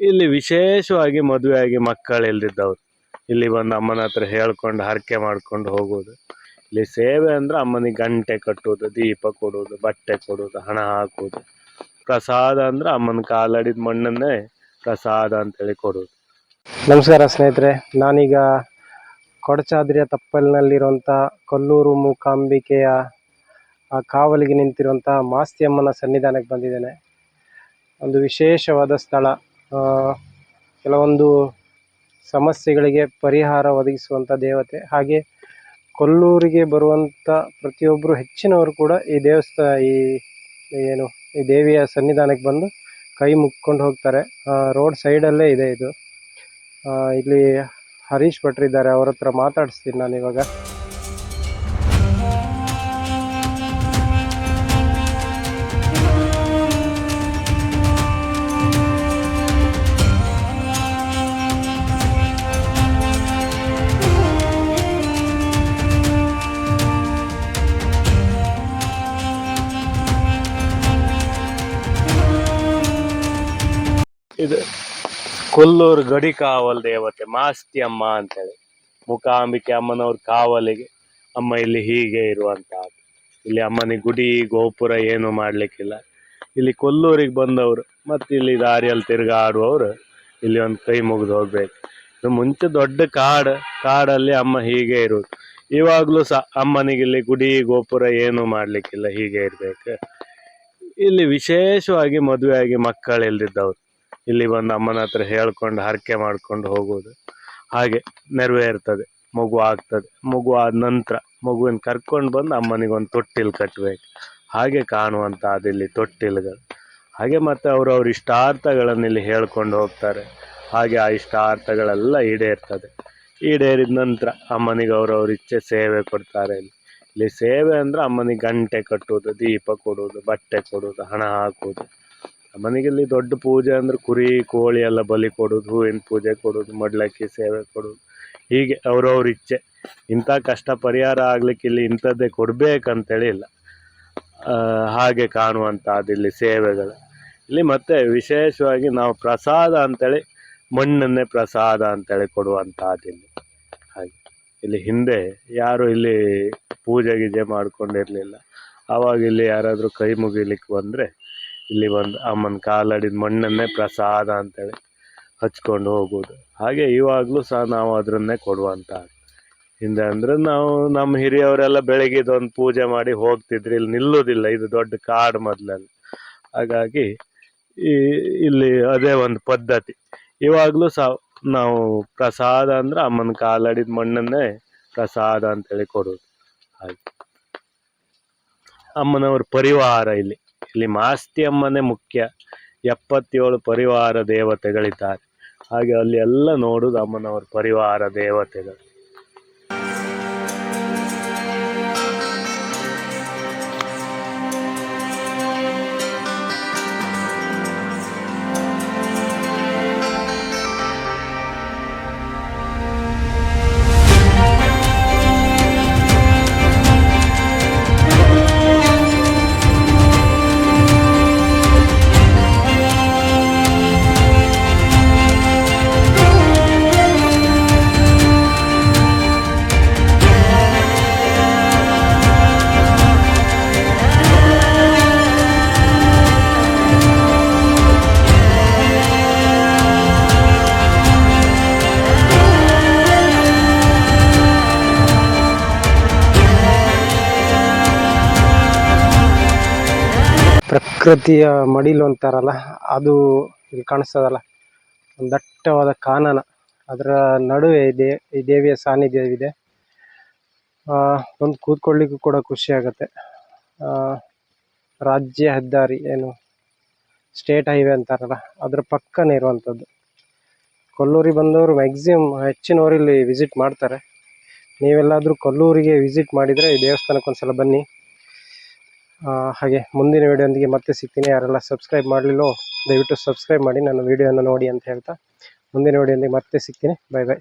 ಇಲ್ಲಿ ವಿಶೇಷವಾಗಿ ಮದುವೆಯಾಗಿ ಮಕ್ಕಳು ಇಲ್ದಿದ್ದವ್ರು ಇಲ್ಲಿ ಬಂದು ಅಮ್ಮನ ಹತ್ರ ಹೇಳ್ಕೊಂಡು, ಹರಕೆ ಮಾಡ್ಕೊಂಡು ಹೋಗೋದು. ಇಲ್ಲಿ ಸೇವೆ ಅಂದ್ರೆ ಅಮ್ಮನಿಗೆ ಗಂಟೆ ಕಟ್ಟೋದು, ದೀಪ ಕೊಡೋದು, ಬಟ್ಟೆ ಕೊಡೋದು, ಹಣ ಹಾಕೋದು. ಪ್ರಸಾದ ಅಂದ್ರೆ ಅಮ್ಮನ ಕಾಲಡಿದ ಮಣ್ಣನ್ನೇ ಪ್ರಸಾದ ಅಂತೇಳಿ ಕೊಡೋದು. ನಮಸ್ಕಾರ ಸ್ನೇಹಿತರೆ, ನಾನೀಗ ಕೊಡಚಾದ್ರಿಯ ತಪ್ಪಲಿನಲ್ಲಿರುವಂಥ ಕೊಲ್ಲೂರು ಮೂಕಾಂಬಿಕೆಯ, ಆ, ಕಾವಲಿಗೆ ನಿಂತಿರುವಂಥ ಮಾಸ್ತಿಯಮ್ಮನ ಸನ್ನಿಧಾನಕ್ಕೆ ಬಂದಿದ್ದೇನೆ. ಒಂದು ವಿಶೇಷವಾದ ಸ್ಥಳ. ಕೆಲವೊಂದು ಸಮಸ್ಯೆಗಳಿಗೆ ಪರಿಹಾರ ಒದಗಿಸುವಂಥ ದೇವತೆ. ಹಾಗೆ ಕೊಲ್ಲೂರಿಗೆ ಬರುವಂಥ ಪ್ರತಿಯೊಬ್ಬರು ಹೆಚ್ಚಿನವರು ಕೂಡ ಈ ದೇವಸ್ಥಾನ ಈ ಏನು, ಈ ದೇವಿಯ ಸನ್ನಿಧಾನಕ್ಕೆ ಬಂದು ಕೈ ಮುಕ್ಕೊಂಡು ಹೋಗ್ತಾರೆ. ರೋಡ್ ಸೈಡಲ್ಲೇ ಇದೆ ಇದು. ಇಲ್ಲಿ ಹರೀಶ್ ಭಟ್ರಿದ್ದಾರೆ ಅವ್ರ ಹತ್ರ ಮಾತಾಡಿಸ್ತೀನಿ ನಾನು ಇದು ಕೊಲ್ಲೂರು ಗಡಿ ಕಾವಲ್ ದೇವತೆ, ಮಾಸ್ತಿ ಅಮ್ಮ ಅಂತೇಳಿ. ಮುಖಾಂಬಿಕೆ ಅಮ್ಮನವ್ರ ಕಾವಲಿಗೆ ಅಮ್ಮ ಇಲ್ಲಿ ಹೀಗೆ ಇರುವಂತಹ ಇಲ್ಲಿ ಅಮ್ಮನಿಗೆ ಗುಡಿ, ಗೋಪುರ ಏನು ಮಾಡ್ಲಿಕ್ಕಿಲ್ಲ. ಇಲ್ಲಿ ಕೊಲ್ಲೂರಿಗೆ ಬಂದವರು, ಮತ್ತೆ ಇಲ್ಲಿ ದಾರಿಯಲ್ಲಿ ತಿರುಗಾಡುವವರು ಇಲ್ಲಿ ಒಂದು ಕೈ ಮುಗಿದು ಹೋಗ್ಬೇಕು. ಇದು ಮುಂಚೆ ದೊಡ್ಡ ಕಾಡು, ಕಾಡಲ್ಲಿ ಅಮ್ಮ ಹೀಗೆ ಇರೋದು ಇವಾಗ್ಲೂ ಸಹ ಅಮ್ಮನಿಗೆ ಇಲ್ಲಿ ಗುಡಿ, ಗೋಪುರ ಏನು ಮಾಡ್ಲಿಕ್ಕಿಲ್ಲ, ಹೀಗೆ ಇರ್ಬೇಕು. ಇಲ್ಲಿ ವಿಶೇಷವಾಗಿ ಮದುವೆಯಾಗಿ ಮಕ್ಕಳು ಇಲ್ದಿದ್ದವ್ರು ಇಲ್ಲಿ ಬಂದು ಅಮ್ಮನ ಹತ್ರ ಹೇಳ್ಕೊಂಡು ಹರಕೆ ಮಾಡ್ಕೊಂಡು ಹೋಗೋದು ಹಾಗೆ ನೆರವೇರ್ತದೆ, ಮಗು ಆಗ್ತದೆ. ಮಗು ಆದ ನಂತರ ಮಗುವಿನ ಕರ್ಕೊಂಡು ಬಂದು ಅಮ್ಮನಿಗೆ ಒಂದು ತೊಟ್ಟಿಲು ಕಟ್ಟಬೇಕು ಹಾಗೆ ಕಾಣುವಂಥ ಅದಿಲ್ಲಿ ತೊಟ್ಟಿಲುಗಳು. ಹಾಗೆ ಮತ್ತೆ ಅವ್ರ ಇಷ್ಟಾರ್ಥಗಳನ್ನು ಇಲ್ಲಿ ಹೇಳ್ಕೊಂಡು ಹೋಗ್ತಾರೆ. ಹಾಗೆ ಆ ಇಷ್ಟಾರ್ಥಗಳೆಲ್ಲ ಈಡೇರ್ತದೆ. ಈಡೇರಿದ ನಂತರ ಅಮ್ಮನಿಗೆ ಅವ್ರವ್ರ ಇಚ್ಛೆ ಸೇವೆ ಕೊಡ್ತಾರೆ ಇಲ್ಲಿ. ಇಲ್ಲಿ ಸೇವೆ ಅಂದರೆ ಅಮ್ಮನಿಗೆ ಗಂಟೆ ಕಟ್ಟುವುದು, ದೀಪ ಕೊಡೋದು ಬಟ್ಟೆ ಕೊಡುವುದು, ಹಣ ಹಾಕೋದು ಅಮ್ಮನಿಗೆ ಇಲ್ಲಿ ದೊಡ್ಡ ಪೂಜೆ ಅಂದ್ರೆ ಕುರಿ, ಕೋಳಿ ಎಲ್ಲ ಬಲಿ ಕೊಡೋದು, ಹೂವಿನ ಪೂಜೆ ಕೊಡೋದು, ಮಡ್ಲಕ್ಕಿ ಸೇವೆ ಕೊಡೋದು. ಹೀಗೆ ಅವ್ರವ್ರ ಇಚ್ಛೆ. ಇಂಥ ಕಷ್ಟ ಪರಿಹಾರ ಆಗ್ಲಿಕ್ಕೆ ಇಲ್ಲಿ ಇಂಥದ್ದೇ ಕೊಡಬೇಕಂತೇಳಿ ಇಲ್ಲ. ಹಾಗೆ ಕಾಣುವಂಥದ್ದು ಇಲ್ಲಿ ಸೇವೆಗಳು. ಇಲ್ಲಿ ಮತ್ತೆ ವಿಶೇಷವಾಗಿ ನಾವು ಪ್ರಸಾದ ಅಂತೇಳಿ, ಮಣ್ಣನ್ನೇ ಪ್ರಸಾದ ಅಂತೇಳಿ ಕೊಡುವಂಥದ್ದು ಇಲ್ಲಿ. ಹಾಗೆ. ಇಲ್ಲಿ ಹಿಂದೆ ಯಾರು ಇಲ್ಲಿ ಪೂಜೆ ಗೀಜೆ ಮಾಡ್ಕೊಂಡಿರಲಿಲ್ಲ. ಆವಾಗ ಇಲ್ಲಿ ಯಾರಾದರೂ ಕೈ ಮುಗಿಲಿಕ್ಕೆ ಬಂದರೆ ಇಲ್ಲಿ ಬಂದು ಅಮ್ಮನ ಕಾಲಡಿದ ಮಣ್ಣನ್ನೇ ಪ್ರಸಾದ ಅಂತೇಳಿ ಹಚ್ಕೊಂಡು ಹೋಗೋದು. ಹಾಗೆ ಇವಾಗಲೂ ಸಹ ನಾವು ಅದರನ್ನೇ ಕೊಡುವಂತ ಹಿಂದೆ ಅಂದ್ರೆ ನಾವು ನಮ್ಮ ಹಿರಿಯವರೆಲ್ಲ ಬೆಳಗ್ಗೆ ಒಂದು ಪೂಜೆ ಮಾಡಿ ಹೋಗ್ತಿದ್ರು. ಇಲ್ಲಿ ನಿಲ್ಲೋದಿಲ್ಲ, ಇದು ದೊಡ್ಡ ಕಾಡು ಮೊದಲಲ್ಲಿ. ಹಾಗಾಗಿ ಈ ಇಲ್ಲಿ ಅದೇ ಒಂದು ಪದ್ಧತಿ. ಇವಾಗಲೂ ಸಹ ನಾವು ಪ್ರಸಾದ ಅಂದ್ರೆ ಅಮ್ಮನ ಕಾಲಡಿದ ಮಣ್ಣನ್ನೇ ಪ್ರಸಾದ ಅಂತೇಳಿ ಕೊಡೋದು. ಹಾಗೆ. ಅಮ್ಮನವ್ರ ಪರಿವಾರ ಇಲ್ಲಿ. ಇಲ್ಲಿ ಮಾಸ್ತಿ ಅಮ್ಮನೇ ಮುಖ್ಯ. ಎಪ್ಪತ್ತೇಳು ಪರಿವಾರ ದೇವತೆಗಳಿದ್ದಾರೆ. ಹಾಗೆ ಅಲ್ಲಿ ಎಲ್ಲ ನೋಡುದು ಅಮ್ಮನವರ ಪರಿವಾರ ದೇವತೆಗಳು. ಪ್ರಕೃತಿಯ ಮಡಿಲು ಅಂತಾರಲ್ಲ ಅದು ಇಲ್ಲಿ ಕಾಣಿಸ್ತದಲ್ಲ. ಒಂದು ದಟ್ಟವಾದ ಕಾನನ ಅದರ ನಡುವೆ ಇದೆ ಈ ದೇವಿಯ ಸಾನ್ನಿಧ್ಯವಿದೆ. ಒಂದು ಕೂತ್ಕೊಳ್ಳಿಕ್ಕೂ ಕೂಡ ಖುಷಿ ಆಗುತ್ತೆ. ರಾಜ್ಯ ಹೆದ್ದಾರಿ ಏನು ಸ್ಟೇಟ್ ಹೈವೇ ಅಂತಾರಲ್ಲ ಅದರ ಪಕ್ಕನೇ ಇರುವಂಥದ್ದು. ಕೊಲ್ಲೂರಿಗೆ ಬಂದವರು ಮ್ಯಾಕ್ಸಿಮಮ್ ಹೆಚ್ಚಿನವರು ಇಲ್ಲಿ ವಿಸಿಟ್ ಮಾಡ್ತಾರೆ. ನೀವೆಲ್ಲಾದರೂ ಕೊಲ್ಲೂರಿಗೆ ವಿಸಿಟ್ ಮಾಡಿದರೆ ಈ ದೇವಸ್ಥಾನಕ್ಕೆ ಒಂದ್ಸಲ ಬನ್ನಿ. ಆ, ಹಾಗೆ ಮುಂದಿನ ವಿಡಿಯೋದೊಂದಿಗೆ ಮತ್ತೆ ಸಿಗ್ತೀನಿ. ಯಾರೆಲ್ಲ ಸಬ್ಸ್ಕ್ರೈಬ್ ಮಾಡಲಿಲ್ಲೋ, ದಯವಿಟ್ಟು ಸಬ್ಸ್ಕ್ರೈಬ್ ಮಾಡಿ. ನನ್ನ ವೀಡಿಯೋನ ನೋಡಿ ಅಂತ ಹೇಳ್ತಾ ಮುಂದಿನ ವಿಡಿಯೋದೊಂದಿಗೆ ಮತ್ತೆ ಸಿಗ್ತೀನಿ. Bye bye